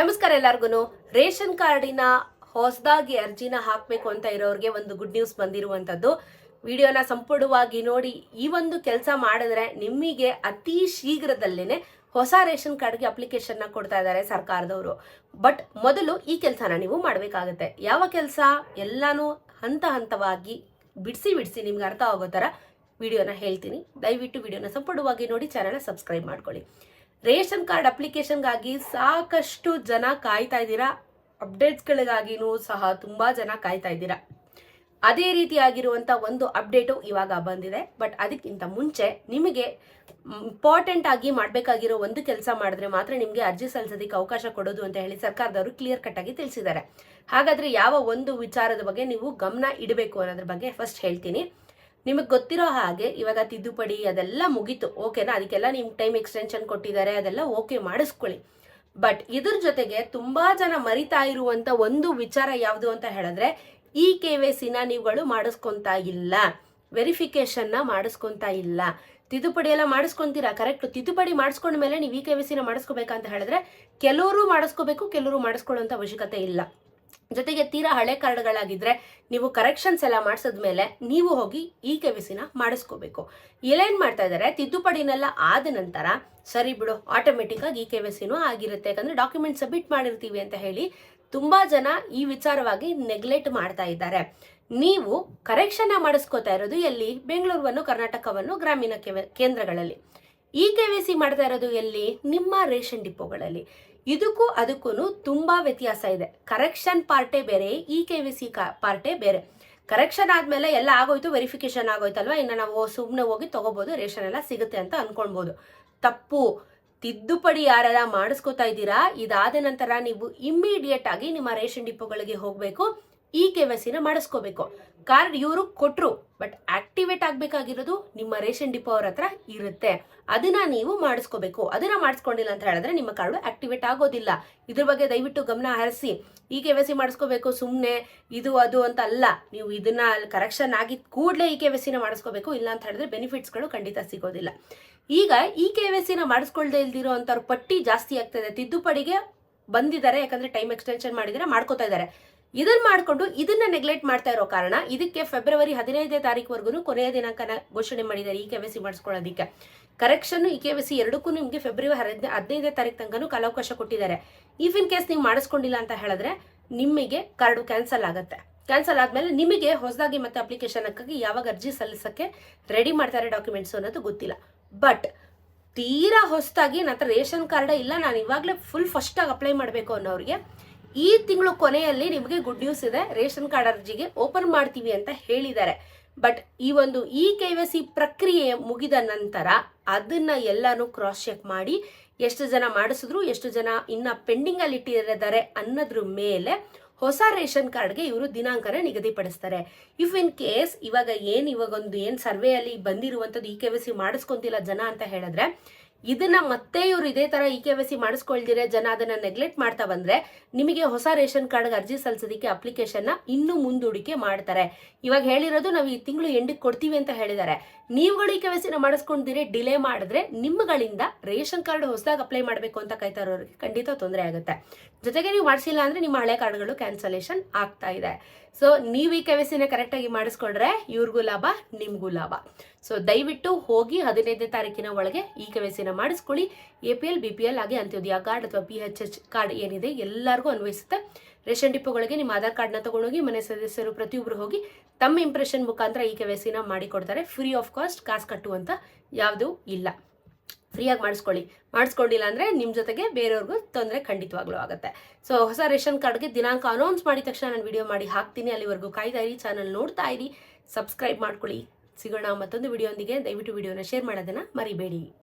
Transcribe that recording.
ನಮಸ್ಕಾರ ಎಲ್ಲರಿಗೂ ರೇಷನ್ ಕಾರ್ಡಿನ ಹೊಸದಾಗಿ ಅರ್ಜಿನ ಹಾಕಬೇಕು ಅಂತ ಇರೋರಿಗೆ ಒಂದು ಗುಡ್ ನ್ಯೂಸ್ ಬಂದಿರುವಂಥದ್ದು. ವಿಡಿಯೋನ ಸಂಪೂರ್ಣವಾಗಿ ನೋಡಿ ಈ ಒಂದು ಕೆಲಸ ಮಾಡಿದ್ರೆ ನಿಮಗೆ ಅತಿ ಶೀಘ್ರದಲ್ಲೇನೆ ಹೊಸ ರೇಷನ್ ಕಾರ್ಡ್ಗೆ ಅಪ್ಲಿಕೇಶನ್ನ ಕೊಡ್ತಾ ಇದ್ದಾರೆ ಸರ್ಕಾರದವರು. ಬಟ್ ಮೊದಲು ಈ ಕೆಲಸನ ನೀವು ಮಾಡಬೇಕಾಗತ್ತೆ. ಯಾವ ಕೆಲಸ? ಎಲ್ಲಾನು ಹಂತ ಹಂತವಾಗಿ ಬಿಡಿಸಿ ಬಿಡಿಸಿ ನಿಮ್ಗೆ ಅರ್ಥ ಆಗೋ ಥರ ವಿಡಿಯೋನ ಹೇಳ್ತೀನಿ. ದಯವಿಟ್ಟು ವಿಡಿಯೋನ ಸಂಪೂರ್ಣವಾಗಿ ನೋಡಿ ಚಾನಲ್ನ ಸಬ್ಸ್ಕ್ರೈಬ್ ಮಾಡ್ಕೊಳ್ಳಿ. ರೇಷನ್ ಕಾರ್ಡ್ ಅಪ್ಲಿಕೇಶನ್ಗಾಗಿ ಸಾಕಷ್ಟು ಜನ ಕಾಯ್ತಾ ಇದ್ದೀರಾ? ಅಪ್ಡೇಟ್ಸ್ಗಳಿಗಾಗಿನೂ ಸಹ ತುಂಬ ಜನ ಕಾಯ್ತಾ ಇದ್ದೀರಾ? ಅದೇ ರೀತಿಯಾಗಿರುವಂಥ ಒಂದು ಅಪ್ಡೇಟು ಇವಾಗ ಬಂದಿದೆ. ಬಟ್ ಅದಕ್ಕಿಂತ ಮುಂಚೆ ನಿಮಗೆ ಇಂಪಾರ್ಟೆಂಟ್ ಆಗಿ ಮಾಡಬೇಕಾಗಿರೋ ಒಂದು ಕೆಲಸ ಮಾಡಿದ್ರೆ ಮಾತ್ರ ನಿಮಗೆ ಅರ್ಜಿ ಸಲ್ಲಿಸೋದಕ್ಕೆ ಅವಕಾಶ ಕೊಡೋದು ಅಂತ ಹೇಳಿ ಸರ್ಕಾರದವರು ಕ್ಲಿಯರ್ ಕಟ್ ಆಗಿ ತಿಳಿಸಿದ್ದಾರೆ. ಹಾಗಾದರೆ ಯಾವ ಒಂದು ವಿಚಾರದ ಬಗ್ಗೆ ನೀವು ಗಮನ ಇಡಬೇಕು ಅನ್ನೋದ್ರ ಬಗ್ಗೆ ಫಸ್ಟ್ ಹೇಳ್ತೀನಿ. ನಿಮಗೆ ಗೊತ್ತಿರೋ ಹಾಗೆ ಇವಾಗ ತಿದ್ದುಪಡಿ ಅದೆಲ್ಲ ಮುಗೀತು, ಓಕೆನಾ? ಅದಕ್ಕೆಲ್ಲ ನಿಮ್ಗೆ ಟೈಮ್ ಎಕ್ಸ್ಟೆನ್ಷನ್ ಕೊಟ್ಟಿದ್ದಾರೆ, ಅದೆಲ್ಲ ಓಕೆ ಮಾಡಿಸ್ಕೊಳ್ಳಿ. ಬಟ್ ಇದ್ರ ಜೊತೆಗೆ ತುಂಬಾ ಜನ ಮರಿತಾ ಇರುವಂತ ಒಂದು ವಿಚಾರ ಯಾವುದು ಅಂತ ಹೇಳಿದ್ರೆ ಈ ಕೆ ವೈ ಸಿನ ನೀವುಗಳು ಮಾಡಿಸ್ಕೊತಾ ಇಲ್ಲ ವೆರಿಫಿಕೇಶನ್ನ ಮಾಡಿಸ್ಕೊಂತ ಇಲ್ಲ. ತಿದ್ದುಪಡಿ ಎಲ್ಲ ಮಾಡಿಸ್ಕೊಂತೀರಾ? ಕರೆಕ್ಟ್ ತಿದ್ದುಪಡಿ ಮಾಡಿಸ್ಕೊಂಡ ಮೇಲೆ ನೀವು ಈ ಕೆ ವೈ ಸಿನ ಮಾಡಿಸ್ಕೋಬೇಕಂತ ಹೇಳಿದ್ರೆ, ಕೆಲವರು ಮಾಡಿಸ್ಕೋಬೇಕು, ಕೆಲವರು ಮಾಡಿಸ್ಕೊಳ್ಳೋಂಥ ಅವಶ್ಯಕತೆ ಇಲ್ಲ. ಜೊತೆಗೆ ತೀರಾ ಹಳೆ ಕಾರ್ಡ್ಗಳಾಗಿದ್ರೆ ನೀವು ಕರೆಕ್ಷನ್ಸ್ ಎಲ್ಲ ಮಾಡಿಸಿದ್ಮೇಲೆ ನೀವು ಹೋಗಿ ಇ ಕೆ ವಿ ಸಿನ ಮಾಡಿಸ್ಕೋಬೇಕು. ಇಲ್ಲೇನು ಮಾಡ್ತಾ ಇದ್ದಾರೆ ತಿದ್ದುಪಡಿನೆಲ್ಲ ಆದ ನಂತರ ಸರಿ ಬಿಡು ಆಟೋಮೆಟಿಕ್ಕಾಗಿ ಈ ಕೆ ವಿ ಸಿನೂ ಆಗಿರುತ್ತೆ. ಯಾಕಂದರೆ ಡಾಕ್ಯುಮೆಂಟ್ ಸಬ್ಮಿಟ್ ಮಾಡಿರ್ತೀವಿ ಅಂತ ಹೇಳಿ ತುಂಬಾ ಜನ ಈ ವಿಚಾರವಾಗಿ ನೆಗ್ಲೆಕ್ಟ್ ಮಾಡ್ತಾ ಇದ್ದಾರೆ. ನೀವು ಕರೆಕ್ಷನ್ ಮಾಡಿಸ್ಕೋತಾ ಇರೋದು ಎಲ್ಲಿ? ಬೆಂಗಳೂರನ್ನು, ಕರ್ನಾಟಕವನ್ನು, ಗ್ರಾಮೀಣ ಕೇಂದ್ರಗಳಲ್ಲಿ. ಇ ಕೆ ವಿ ಸಿ ಮಾಡ್ತಾ ಇರೋದು ಎಲ್ಲಿ? ನಿಮ್ಮ ರೇಷನ್ ಡಿಪೋಗಳಲ್ಲಿ. ಇದಕ್ಕೂ ಅದಕ್ಕೂ ತುಂಬಾ ವ್ಯತ್ಯಾಸ ಇದೆ. ಕರೆಕ್ಷನ್ ಪಾರ್ಟೇ ಬೇರೆ ಇ ಕೆ ವಿ ಸಿ ಪಾರ್ಟೇ ಬೇರೆ. ಕರೆಕ್ಷನ್ ಆದ್ಮೇಲೆ ಎಲ್ಲ ಆಗೋಯ್ತು ವೆರಿಫಿಕೇಶನ್ ಆಗೋಯ್ತಲ್ವಾ? ಇನ್ನು ನಾವು ಸುಮ್ಮನೆ ಹೋಗಿ ತಗೋಬಹುದು ರೇಷನ್ ಎಲ್ಲ ಸಿಗುತ್ತೆ ಅಂತ ಅನ್ಕೊಳ್ಬಹುದು ತಪ್ಪು. ತಿದ್ದುಪಡಿ ಯಾರೆಲ್ಲ ಮಾಡಿಸ್ಕೊತಾ ಇದ್ದೀರಾ, ಇದಾದ ನಂತರ ನೀವು ಇಮ್ಮಿಡಿಯೇಟ್ ಆಗಿ ನಿಮ್ಮ ರೇಷನ್ ಡಿಪೋಗಳಿಗೆ ಹೋಗಬೇಕು. ಈ ಕೆ ವೈ ಸಿನ ಮಾಡಿಸ್ಕೋಬೇಕು. ಕಾರ್ಡ್ ಇವರು ಕೊಟ್ಟರು ಬಟ್ ಆಕ್ಟಿವೇಟ್ ಆಗಬೇಕಾಗಿರೋದು ನಿಮ್ಮ ರೇಷನ್ ಡಿಪೋ ಅವ್ರ ಹತ್ರ ಇರುತ್ತೆ. ಅದನ್ನ ನೀವು ಮಾಡಿಸ್ಕೋಬೇಕು. ಅದನ್ನ ಮಾಡಿಸ್ಕೊಂಡಿಲ್ಲ ಅಂತ ಹೇಳಿದ್ರೆ ನಿಮ್ಮ ಕಾರ್ಡು ಆಕ್ಟಿವೇಟ್ ಆಗೋದಿಲ್ಲ. ಇದ್ರ ಬಗ್ಗೆ ದಯವಿಟ್ಟು ಗಮನ ಹರಿಸಿ. ಈ ಕೆ ವೈ ಸಿ ಮಾಡಿಸ್ಕೋಬೇಕು ಸುಮ್ಮನೆ ಇದು, ಅದು ಅಂತ ಅಲ್ಲ. ನೀವು ಇದನ್ನ ಕರೆಕ್ಷನ್ ಆಗಿದ ಕೂಡಲೇ ಈ ಕೆ ವೈ ಸಿನ ಮಾಡಿಸ್ಕೋಬೇಕು. ಇಲ್ಲ ಅಂತ ಹೇಳಿದ್ರೆ ಬೆನಿಫಿಟ್ಸ್ಗಳು ಖಂಡಿತ ಸಿಗೋದಿಲ್ಲ. ಈಗ ಈ ಕೆ ವೈ ಸಿನ ಮಾಡಿಸ್ಕೊಳ್ದೇ ಇಲ್ದಿರೋ ಅಂಥವ್ರ ಪಟ್ಟಿ ಜಾಸ್ತಿ ಆಗ್ತದೆ ತಿದ್ದುಪಡಿಗೆ ಬಂದಿದ್ದಾರೆ, ಯಾಕಂದ್ರೆ ಟೈಮ್ ಎಕ್ಸ್ಟೆನ್ಷನ್ ಮಾಡಿದರೆ ಮಾಡ್ಕೋತಾ ಇದ್ದಾರೆ. ಇದನ್ನ ಮಾಡಿಕೊಂಡು ಇದನ್ನ ನೆಗ್ಲೆಕ್ಟ್ ಮಾಡ್ತಾ ಇರೋ ಕಾರಣ ಇದಕ್ಕೆ ಫೆಬ್ರವರಿ ಹದಿನೈದನೇ ತಾರೀಕುವರೆಗೂ ಕೊನೆಯ ದಿನಾಂಕನ ಘೋಷಣೆ ಮಾಡಿದ್ದಾರೆ ಈ K Y C ಮಾಡಿಸ್ಕೊಳ್ಳೋದಕ್ಕೆ. Correction E K Y C ಎರಡಕ್ಕೂ ನಿಮಗೆ ಫೆಬ್ರವರಿ ಹದಿನೈದು ಹದಿನೈದನೇ ತಾರೀಕು ತನಕನೂ ಕಾಲಾವಕಾಶ ಕೊಟ್ಟಿದ್ದಾರೆ. ಇಫ್ ಇನ್ ಕೇಸ್ ನೀವು ಮಾಡಿಸ್ಕೊಂಡಿಲ್ಲ ಅಂತ ಹೇಳಿದ್ರೆ ನಿಮಗೆ ಕಾರ್ಡು ಕ್ಯಾನ್ಸಲ್ ಆಗುತ್ತೆ. ಕ್ಯಾನ್ಸಲ್ ಆದ್ಮೇಲೆ ನಿಮಗೆ ಹೊಸದಾಗಿ ಮತ್ತೆ ಅಪ್ಲಿಕೇಶನ್ ಹಾಕಿ ಯಾವಾಗ ಅರ್ಜಿ ಸಲ್ಲಿಸಕ್ಕೆ ರೆಡಿ ಮಾಡ್ತಾರೆ ಡಾಕ್ಯುಮೆಂಟ್ಸ್ ಅನ್ನೋದು ಗೊತ್ತಿಲ್ಲ. ಬಟ್ ತೀರಾ ಹೊಸದಾಗಿ ನನ್ನ ರೇಷನ್ ಕಾರ್ಡ್ ಇಲ್ಲ, ನಾನು ಇವಾಗಲೇ ಫುಲ್ ಫಸ್ಟಾಗಿ ಅಪ್ಲೈ ಮಾಡಬೇಕು ಅನ್ನೋರಿಗೆ ಈ ತಿಂಗಳು ಕೊನೆಯಲ್ಲಿ ನಿಮಗೆ ಗುಡ್ ನ್ಯೂಸ್ ಇದೆ. ರೇಷನ್ ಕಾರ್ಡ್ ಅರ್ಜಿಗೆ ಓಪನ್ ಮಾಡ್ತೀವಿ ಅಂತ ಹೇಳಿದ್ದಾರೆ. ಬಟ್ ಈ ಒಂದು ಇ ಕೆ ವೈ ಸಿ ಪ್ರಕ್ರಿಯೆ ಮುಗಿದ ನಂತರ ಅದನ್ನ ಎಲ್ಲಾನು ಕ್ರಾಸ್ ಚೆಕ್ ಮಾಡಿ ಎಷ್ಟು ಜನ ಮಾಡಿಸಿದ್ರು, ಎಷ್ಟು ಜನ ಇನ್ನ ಪೆಂಡಿಂಗ್ ಅಲ್ಲಿ ಇಟ್ಟಿದ್ದಾರೆ ಅನ್ನೋದ್ರ ಮೇಲೆ ಹೊಸ ರೇಷನ್ ಕಾರ್ಡ್ಗೆ ಇವರು ದಿನಾಂಕನ ನಿಗದಿಪಡಿಸ್ತಾರೆ. ಇಫ್ ಇನ್ ಕೇಸ್ ಇವಾಗ ಏನು, ಇವಾಗ ಒಂದು ಏನು ಸರ್ವೆ ಅಲ್ಲಿ ಬಂದಿರುವಂತದ್ದು ಇ ಕೆ ವೈ ಸಿ ಮಾಡಿಸ್ಕೊಂತಿಲ್ಲ ಜನ ಅಂತ ಹೇಳಿದ್ರೆ ಇದನ್ನ ಮತ್ತೆ ಇವರು ಇದೇ ತರ ಇ ಕೆ ವೈ ಸಿ ಮಾಡಿಸ್ಕೊಳ್ದಿರ ಜನ ಅದನ್ನ ನೆಗ್ಲೆಕ್ಟ್ ಮಾಡ್ತಾ ಬಂದ್ರೆ ನಿಮಗೆ ಹೊಸ ರೇಷನ್ ಕಾರ್ಡ್ಗೆ ಅರ್ಜಿ ಸಲ್ಲಿಸೋದಕ್ಕೆ ಅಪ್ಲಿಕೇಶನ್ನ ಇನ್ನೂ ಮುಂದೂಡಿಕೆ ಮಾಡ್ತಾರೆ. ಇವಾಗ ಹೇಳಿರೋದು ನಾವು ಈ ತಿಂಗಳು ಎಂಡಿಗೆ ಕೊಡ್ತೀವಿ ಅಂತ ಹೇಳಿದ್ದಾರೆ ನೀವುಗಳು ಇ ಕೆ ವೈ ಸಿನ ಮಾಡಿಸ್ಕೊಂಡಿರಿ ಡಿಲೇ ಮಾಡಿದ್ರೆ ನಿಮ್ಗಳಿಂದ ರೇಷನ್ ಕಾರ್ಡ್ ಹೊಸದಾಗಿ ಅಪ್ಲೈ ಮಾಡಬೇಕು ಅಂತ ಕಾಯ್ತಾ ಖಂಡಿತ ತೊಂದರೆ ಆಗುತ್ತೆ. ಜೊತೆಗೆ ನೀವು ಮಾಡಿಸಿಲ್ಲ ಅಂದ್ರೆ ನಿಮ್ಮ ಹಳೆ ಕಾರ್ಡ್ಗಳು ಕ್ಯಾನ್ಸಲೇಷನ್ ಆಗ್ತಾ ಇದೆ. ಸೊ ನೀವು ಈ ಕೆ ವೈ ಸಿನ ಕರೆಕ್ಟಾಗಿ ಮಾಡಿಸ್ಕೊಂಡ್ರೆ ಇವ್ರಿಗೂ ಲಾಭ, ನಿಮಗೂ ಲಾಭ. ಸೊ ದಯವಿಟ್ಟು ಹೋಗಿ ಹದಿನೈದನೇ ತಾರೀಕಿನ ಒಳಗೆ ಈ ಕೆ ಮಾಡಿಸ್ಕೊಳ್ಳಿ. A P L B P L ಹಾಗೆ ಅಂತ್ಯೋದಯ ಕಾರ್ಡ್ ಅಥವಾ ಪಿ ಎಚ್ ಎಚ್ ಕಾರ್ಡ್ ಏನಿದೆ ಎಲ್ಲರಿಗೂ ಅನ್ವಯಿಸುತ್ತೆ. ರೇಷನ್ ಡಿಪೋಗಳಿಗೆ ನಿಮ್ಮ ಆಧಾರ್ ಕಾರ್ಡ್ನ ತಗೊಂಡೋಗಿ ಮನೆ ಸದಸ್ಯರು ಪ್ರತಿಯೊಬ್ಬರು ಹೋಗಿ ತಮ್ಮ ಇಂಪ್ರೆಷನ್ ಮುಖಾಂತರ ಈ ಕೆ ಮಾಡಿಕೊಡ್ತಾರೆ. ಫ್ರೀ ಆಫ್ ಕಾಸ್ಟ್ ಕಾಸು ಕಟ್ಟುವಂತ ಯಾವುದೂ ಇಲ್ಲ. ಫ್ರೀಯಾಗಿ ಮಾಡಿಸ್ಕೊಳ್ಳಿ. ಮಾಡಿಸ್ಕೊಂಡಿಲ್ಲ ಅಂದರೆ ನಿಮ್ಮ ಜೊತೆಗೆ ಬೇರೆಯವ್ರಿಗೂ ತೊಂದರೆ ಖಂಡಿತವಾಗ್ಲೂ ಆಗುತ್ತೆ. ಸೊ ಹೊಸ ರೇಷನ್ ಕಾರ್ಡ್ಗೆ ದಿನಾಂಕ ಅನೌನ್ಸ್ ಮಾಡಿದ ತಕ್ಷಣ ನಾನು ವಿಡಿಯೋ ಮಾಡಿ ಹಾಕ್ತೀನಿ. ಅಲ್ಲಿವರೆಗೂ ಕಾಯ್ತಾ ಇರಿ ಚಾನಲ್ ನೋಡ್ತಾ ಇರಿ. ಸಬ್ಸ್ಕ್ರೈಬ್ ಮಾಡ್ಕೊಳ್ಳಿ. ಸಿಗೋಣ ಮತ್ತೊಂದು ವಿಡಿಯೋಂದಿಗೆ ದಯವಿಟ್ಟು ವಿಡಿಯೋನ ಶೇರ್ ಮಾಡೋದನ್ನ ಮರಿಬೇಡಿ.